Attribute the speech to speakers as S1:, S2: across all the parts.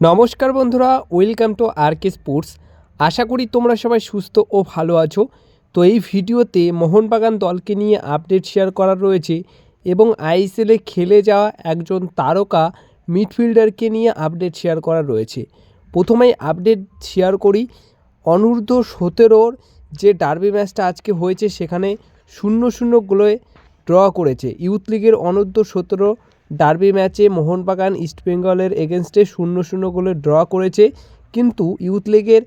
S1: নমস্কার বন্ধুরা, welcome to R K sports. আশা করি তোমরা সবাই সুস্থ ও ভালো আছো। তো এই ভিডিওতে মোহনবাগান দলকে নিয়ে আপডেট শেয়ার করার রয়েছে এবং আইএসএলে খেলে যাওয়া একজন তারকা মিডফিল্ডারকে নিয়ে আপডেট শেয়ার করা রয়েছে। প্রথমেই আপডেট শেয়ার করি অনূর্ধ্ব সতেরোর যে ডার্বি ম্যাচটা আজকে হয়েছে, সেখানে শূন্য শূন্য গোলে ড্র করেছে। ইউথ লিগের অনূর্ধ্ব সতেরো ডার্বি ম্যাচে মোহনবাগান ইস্টবেঙ্গলের এগেনস্টে শূন্য শূন্য গোলে ড্র করেছে। কিন্তু ইউথ লিগের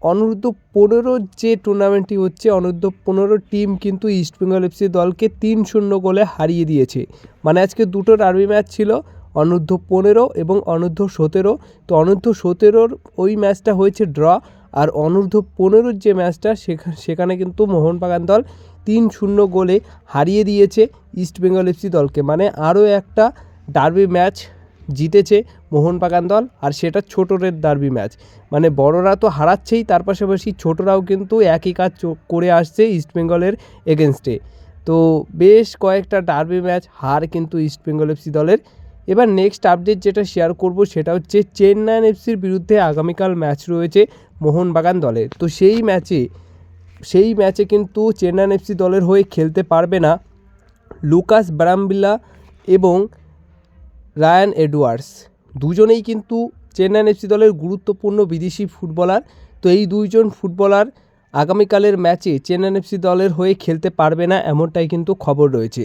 S1: অনূর্ধ্ব পনেরোর যে টুর্নামেন্টটি হচ্ছে, অনূর্ধ্ব পনেরো টিম কিন্তু ইস্টবেঙ্গল এফসি দলকে তিন শূন্য গোলে হারিয়ে দিয়েছে। মানে আজকে দুটো ডার্বি ম্যাচ ছিল, অনূর্ধ্ব পনেরো এবং অনূর্ধ্ব সতেরো। তো অনূর্ধ্ব সতেরোর ওই ম্যাচটা হয়েছে ড্র, আর অনূর্ধ্ব পনেরোর যে ম্যাচটা, সেখা- সেখানে কিন্তু মোহনবাগান দল তিন শূন্য গোলে হারিয়ে দিয়েছে ইস্টবেঙ্গল এফসি দলকে। মানে আরও একটা ডার্বি ম্যাচ জিতেছে মোহনবাগান দল, আর সেটা ছোটদের ডার্বি ম্যাচ মানে বড়রা তো হারাচ্ছেই, তার পাশাপাশি ছোটরাও কিন্তু একই কাজ করে আসছে ইস্টবেঙ্গলের এগেনস্টে তো বেশ কয়েকটা ডার্বি ম্যাচ হার কিন্তু ইস্টবেঙ্গল এফসি দলের। এবার নেক্সট আপডেট যেটা শেয়ার করব, সেটা হচ্ছে চেন্নাইন এফসির বিরুদ্ধে আগামীকাল ম্যাচ রয়েছে মোহনবাগান দলের। তো সেই ম্যাচে সেই ম্যাচে কিন্তু চেন্নাইন এফসি দলের হয়ে খেলতে পারবে না। লুকাস ব্রামবিলা এবং রায়ান এডওয়ার্ডস। দুজনেই কিন্তু চেন্নাইন এফসি দলের গুরুত্বপূর্ণ বিদেশি ফুটবলার। তো এই দুইজন ফুটবলার আগামীকালের ম্যাচে চেন্নাইন এফসি দলের হয়ে খেলতে পারবে না এমনটাই কিন্তু খবর রয়েছে।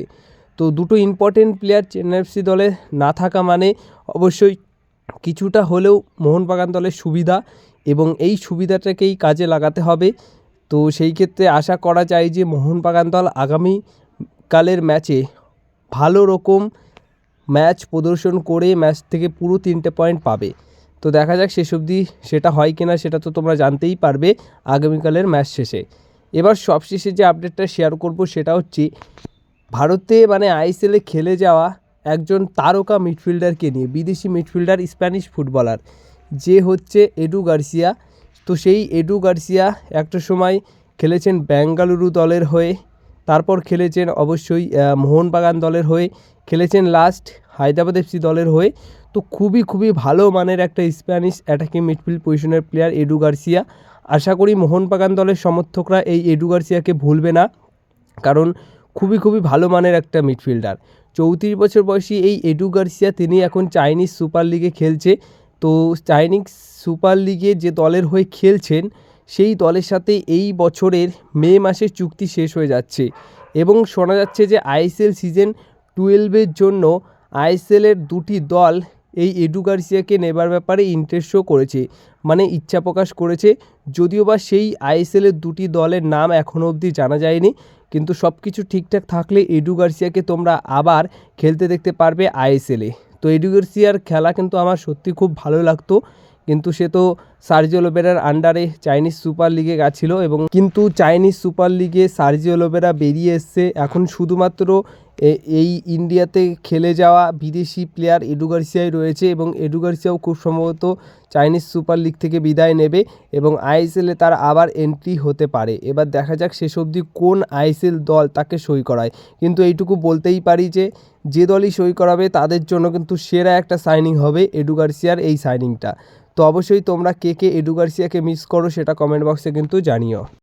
S1: তো দুটো ইম্পর্টেন্ট প্লেয়ার চেন্নাই এফসি দলে না থাকা মানে অবশ্যই কিছুটা হলেও মোহনবাগান দলের সুবিধা এবং এই সুবিধাটাকেই কাজে লাগাতে হবে। তো সেই ক্ষেত্রে আশা করা যায় যে মোহনবাগান দল আগামীকালের ম্যাচে ভালো রকম ম্যাচ প্রদর্শন করে ম্যাচ থেকে পুরো তিনটে পয়েন্ট পাবে। তো দেখা যাক শেষ অবধি সেটা হয় কি না সেটা তো তোমরা জানতেই পারবে আগামীকালের ম্যাচ শেষে। এবার সবশেষে যে আপডেটটা শেয়ার করব সেটা হচ্ছে, ভারতে মানে আইএসএলে খেলে যাওয়া একজন তারকা মিডফিল্ডারকে নিয়ে, বিদেশি মিডফিল্ডার স্প্যানিশ ফুটবলার যে হচ্ছে এডু গার্সিয়া তো সেই এডু গার্সিয়া একটা সময় খেলেছেন বেঙ্গালুরু দলের হয়ে তারপর খেলেছেন অবশ্যই মোহনবাগান দলের হয়ে, খেলেছেন লাস্ট হায়দ্রাবাদ এফসি দলের হয়ে। তো খুবই খুবই ভালো মানের একটা স্প্যানিশ অ্যাটাকিং মিডফিল্ড পজিশনের প্লেয়ার এডু গার্সিয়া আশা করি মোহনবাগান দলের সমর্থকরা এই এডু গার্সিয়াকে ভুলবে না, কারণ খুবই খুবই ভালো মানের একটা মিডফিল্ডার চৌত্রিশ বছর বয়সী এই এডু গার্সিয়া তিনি এখন চাইনিজ সুপার লিগে খেলছে। তো চাইনিজ সুপার লিগে যে দলের হয়ে খেলছেন সেই দলের সাথে এই বছরের মে মাসে চুক্তি শেষ হয়ে যাচ্ছে এবং শোনা যাচ্ছে যে আইএসএল সিজন টুয়েলভের জন্য আইএসএলের দুটি দল এই এডু গার্সিয়াকে নেবার ব্যাপারে ইন্টারেস্ট শো করেছে মানে ইচ্ছা প্রকাশ করেছে। যদিও বা সেই আইএসএলের দুটি দলের নাম এখনও অবধি জানা যায়নি, কিন্তু সব কিছু ঠিকঠাক থাকলে এডু গার্সিয়াকে তোমরা আবার খেলতে দেখতে পারবে আইএসএলে তো এডু গার্সিয়ার খেলা কিন্তু আমার সত্যি খুব ভালো লাগতো, কিন্তু সে তো সার্জিও লোবেরার আন্ডারে চাইনিজ সুপার লিগে গেছিল এবং কিন্তু চাইনিজ সুপার লিগে সার্জিও লোবেরা বেরিয়ে এসছে। এখন শুধুমাত্র এই ইন্ডিয়াতে খেলে যাওয়া বিদেশি প্লেয়ার এডু গার্সিয়াই রয়েছে এবং এডু গার্সিয়াও খুব সম্ভবত চাইনিজ সুপার লিগ থেকে বিদায় নেবে এবং আইএসএলে তার আবার এন্ট্রি হতে পারে। এবার দেখা যাক শেষ অবধি কোন আইএসএল দল তাকে সই করায়। কিন্তু এইটুকু বলতেই পারি যে যে দলই সই করাবে তাদের জন্য কিন্তু সেরা একটা সাইনিং হবে এডু গার্সিয়ার এই সাইনিংটা। তো অবশ্যই তোমরা কে কে এডু গার্সিয়াকে মিস করো সেটা কমেন্ট বক্সে কিন্তু জানিও।